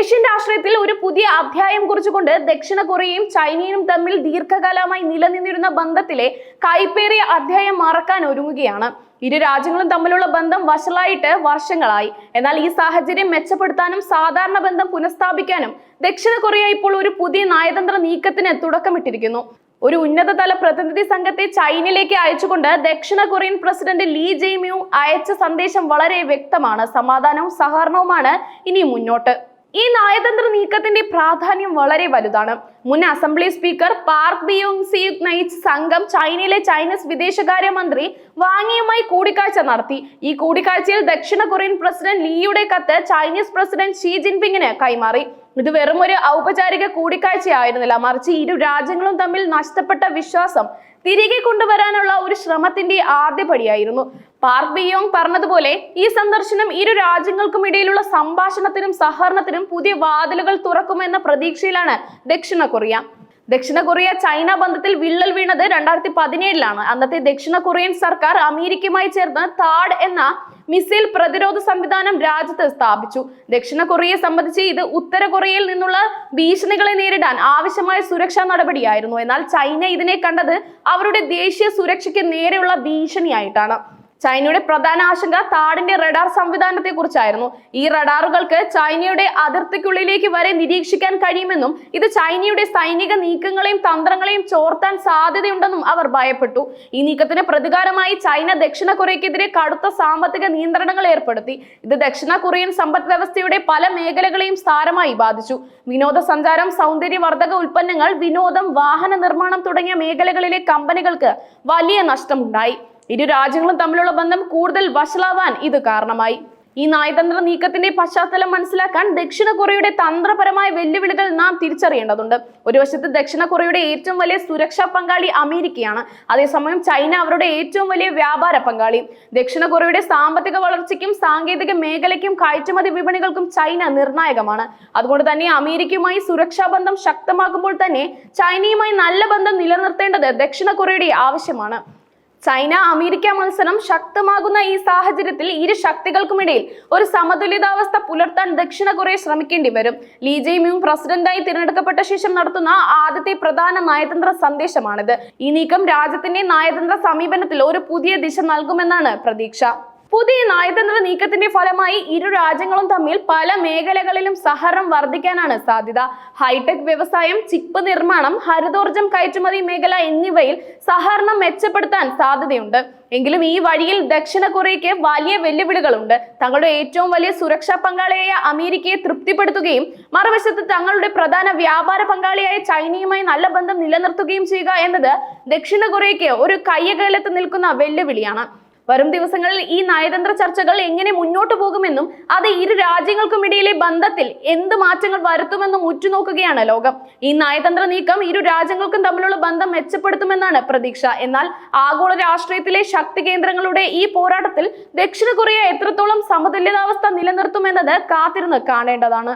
Asian രാഷ്ട്രീയത്തിൽ ഒരു പുതിയ അധ്യായം കുറിച്ചുകൊണ്ട് ദക്ഷിണ കൊറിയയും ചൈനയും തമ്മിൽ ദീർഘകാലമായി നിലനിന്നിരുന്ന ബന്ധത്തിലെ കൈപ്പേറിയ അധ്യായം മറക്കാൻ ഒരുങ്ങുകയാണ്. ഇരു രാജ്യങ്ങളും തമ്മിലുള്ള ബന്ധം വഷളായിട്ട് വർഷങ്ങളായി. എന്നാൽ ഈ സാഹചര്യം മെച്ചപ്പെടുത്താനും സാധാരണ ബന്ധം പുനഃസ്ഥാപിക്കാനും ദക്ഷിണ കൊറിയ ഇപ്പോൾ ഒരു പുതിയ നയതന്ത്ര നീക്കത്തിന് തുടക്കമിട്ടിരിക്കുന്നു. ഒരു ഉന്നതതല പ്രതിനിധി സംഘത്തെ ചൈനയിലേക്ക് അയച്ചുകൊണ്ട് ദക്ഷിണ കൊറിയൻ പ്രസിഡന്റ് ലീ ജെയ്മ്യു അയച്ച സന്ദേശം വളരെ വ്യക്തമാണ്. സമാധാനവും സഹകരണവുമാണ് ഇനി മുന്നോട്ട്. ഈ നയതന്ത്ര നീക്കത്തിന്റെ പ്രാധാന്യം വളരെ വലുതാണ്. മുൻ അസംബ്ലി സ്പീക്കർ പാർക്ക് ബിയോങ് സി നയിച്ച സംഘം ചൈനയിലെ ചൈനീസ് വിദേശകാര്യമന്ത്രി വാങ്ങിയുമായി കൂടിക്കാഴ്ച നടത്തി. ഈ കൂടിക്കാഴ്ചയിൽ ദക്ഷിണ കൊറിയൻ പ്രസിഡന്റ് ലീയുടെ കത്ത് ചൈനീസ് പ്രസിഡന്റ് ഷീ ജിൻപിങ്ങിന് കൈമാറി. ഇത് വെറും ഒരു ഔപചാരിക കൂടിക്കാഴ്ചയായിരുന്നില്ല. മറിച്ച് ഇരു രാജ്യങ്ങളും തമ്മിൽ നഷ്ടപ്പെട്ട വിശ്വാസം തിരികെ കൊണ്ടുവരാനുള്ള ഒരു ശ്രമത്തിന്റെ ആദ്യപടിയായിരുന്നു പാർക്ക് ബിയോങ് പറഞ്ഞതുപോലെ ഈ സന്ദർശനം ഇരു രാജ്യങ്ങൾക്കും ഇടയിലുള്ള സംഭാഷണത്തിനും സഹകരണത്തിനും പുതിയ വാതിലുകൾ തുറക്കുമെന്ന പ്രതീക്ഷയിലാണ് ദക്ഷിണ കൊറിയ. ദക്ഷിണ കൊറിയ ചൈന ബന്ധത്തിൽ വിള്ളൽ വീണത് രണ്ടായിരത്തി പതിനേഴിലാണ് അന്നത്തെ ദക്ഷിണ കൊറിയൻ സർക്കാർ അമേരിക്കയുമായി ചേർന്ന് താഡ് എന്ന മിസൈൽ പ്രതിരോധ സംവിധാനം രാജ്യത്ത് സ്ഥാപിച്ചു. ദക്ഷിണ കൊറിയയെ സംബന്ധിച്ച് ഇത് ഉത്തര കൊറിയയിൽ നിന്നുള്ള ഭീഷണികളെ നേരിടാൻ ആവശ്യമായ സുരക്ഷാ നടപടിയായിരുന്നു. എന്നാൽ ചൈന ഇതിനെ കണ്ടത് അവരുടെ ദേശീയ സുരക്ഷയ്ക്ക് നേരെയുള്ള ഭീഷണിയായിട്ടാണ്. ചൈനയുടെ പ്രധാന ആശങ്ക താടിന്റെ റഡാർ സംവിധാനത്തെ കുറിച്ചായിരുന്നു ഈ റഡാറുകൾക്ക് ചൈനയുടെ അതിർത്തിക്കുള്ളിലേക്ക് വരെ നിരീക്ഷിക്കാൻ കഴിയുമെന്നും ഇത് ചൈനയുടെ സൈനിക നീക്കങ്ങളെയും തന്ത്രങ്ങളെയും ചോർത്താൻ സാധ്യതയുണ്ടെന്നും അവർ ഭയപ്പെട്ടു. ഈ നീക്കത്തിന് പ്രതികാരമായി ചൈന ദക്ഷിണ കൊറിയക്കെതിരെ കടുത്ത സാമ്പത്തിക നിയന്ത്രണങ്ങൾ ഏർപ്പെടുത്തി. ഇത് ദക്ഷിണ കൊറിയൻ സമ്പദ് വ്യവസ്ഥയുടെ പല മേഖലകളെയും സാരമായി ബാധിച്ചു. വിനോദസഞ്ചാരം സൗന്ദര്യവർദ്ധക ഉൽപ്പന്നങ്ങൾ വിനോദം വാഹന നിർമ്മാണം തുടങ്ങിയ മേഖലകളിലെ കമ്പനികൾക്ക് വലിയ നഷ്ടമുണ്ടായി. ഇരു രാജ്യങ്ങളും തമ്മിലുള്ള ബന്ധം കൂടുതൽ വഷളാവാൻ ഇത് കാരണമായി. ഈ നയതന്ത്ര നീക്കത്തിന്റെ പശ്ചാത്തലം മനസ്സിലാക്കാൻ ദക്ഷിണ കൊറിയയുടെ തന്ത്രപരമായ വെല്ലുവിളികൾ നാം തിരിച്ചറിയേണ്ടതുണ്ട്. ഒരു വശത്ത് ദക്ഷിണ കൊറിയയുടെ ഏറ്റവും വലിയ സുരക്ഷാ പങ്കാളി അമേരിക്കയാണ്. അതേസമയം ചൈന അവരുടെ ഏറ്റവും വലിയ വ്യാപാര പങ്കാളി. ദക്ഷിണ കൊറിയയുടെ സാമ്പത്തിക വളർച്ചയ്ക്കും സാങ്കേതിക മേഖലയ്ക്കും കയറ്റുമതി വിപണികൾക്കും ചൈന നിർണായകമാണ്. അതുകൊണ്ട് തന്നെ അമേരിക്കയുമായി സുരക്ഷാ ബന്ധം ശക്തമാക്കുമ്പോൾ തന്നെ ചൈനയുമായി നല്ല ബന്ധം നിലനിർത്തേണ്ടത് ദക്ഷിണ കൊറിയയുടെ ആവശ്യമാണ്. ചൈന അമേരിക്ക മത്സരം ശക്തമാകുന്ന ഈ സാഹചര്യത്തിൽ ഇരു ശക്തികൾക്കുമിടയിൽ ഒരു സമതുലിതാവസ്ഥ പുലർത്താൻ ദക്ഷിണ കൊറിയ ശ്രമിക്കേണ്ടി വരും. ലീ ജെയ്മ്യൂങ് പ്രസിഡന്റായി തിരഞ്ഞെടുക്കപ്പെട്ട ശേഷം നടത്തുന്ന ആദ്യത്തെ പ്രധാന നയതന്ത്ര സന്ദേശമാണിത്. ഈ നീക്കം രാജ്യത്തിന്റെ നയതന്ത്ര സമീപനത്തിൽ ഒരു പുതിയ ദിശ നൽകുമെന്നാണ് പ്രതീക്ഷ. പുതിയ നയതന്ത്ര നീക്കത്തിന്റെ ഫലമായി ഇരു രാജ്യങ്ങളും തമ്മിൽ പല മേഖലകളിലും സഹകരണം വർദ്ധിക്കാനാണ് സാധ്യത. ഹൈടെക് വ്യവസായം ചിപ്പ് നിർമ്മാണം ഹരിതോർജം കയറ്റുമതി മേഖല എന്നിവയിൽ സഹകരണം മെച്ചപ്പെടുത്താൻ സാധ്യതയുണ്ട്. എങ്കിലും ഈ വഴിയിൽ ദക്ഷിണ കൊറിയയ്ക്ക് വലിയ വെല്ലുവിളികളുണ്ട്. തങ്ങളുടെ ഏറ്റവും വലിയ സുരക്ഷാ പങ്കാളിയായ അമേരിക്കയെ തൃപ്തിപ്പെടുത്തുകയും മറുവശത്ത് തങ്ങളുടെ പ്രധാന വ്യാപാര പങ്കാളിയായ ചൈനയുമായി നല്ല ബന്ധം നിലനിർത്തുകയും ചെയ്യുക എന്നത് ദക്ഷിണ കൊറിയയ്ക്ക് ഒരു കയ്യകലത്ത് നിൽക്കുന്ന വെല്ലുവിളിയാണ്. വരും ദിവസങ്ങളിൽ ഈ നയതന്ത്ര ചർച്ചകൾ എങ്ങനെ മുന്നോട്ട് പോകുമെന്നും അത് ഇരു രാജ്യങ്ങൾക്കും ഇടയിലെ ബന്ധത്തിൽ എന്ത് മാറ്റങ്ങൾ വരുത്തുമെന്നും ഉറ്റുനോക്കുകയാണ് ലോകം. ഈ നയതന്ത്ര നീക്കം ഇരു രാജ്യങ്ങൾക്കും തമ്മിലുള്ള ബന്ധം മെച്ചപ്പെടുത്തുമെന്നാണ് പ്രതീക്ഷ. എന്നാൽ ആഗോള രാഷ്ട്രീയത്തിലെ ശക്തി കേന്ദ്രങ്ങളുടെ ഈ പോരാട്ടത്തിൽ ദക്ഷിണ കൊറിയ എത്രത്തോളം സമതുല്യതാവസ്ഥ നിലനിർത്തുമെന്നത് കാത്തിരുന്ന് കാണേണ്ടതാണ്.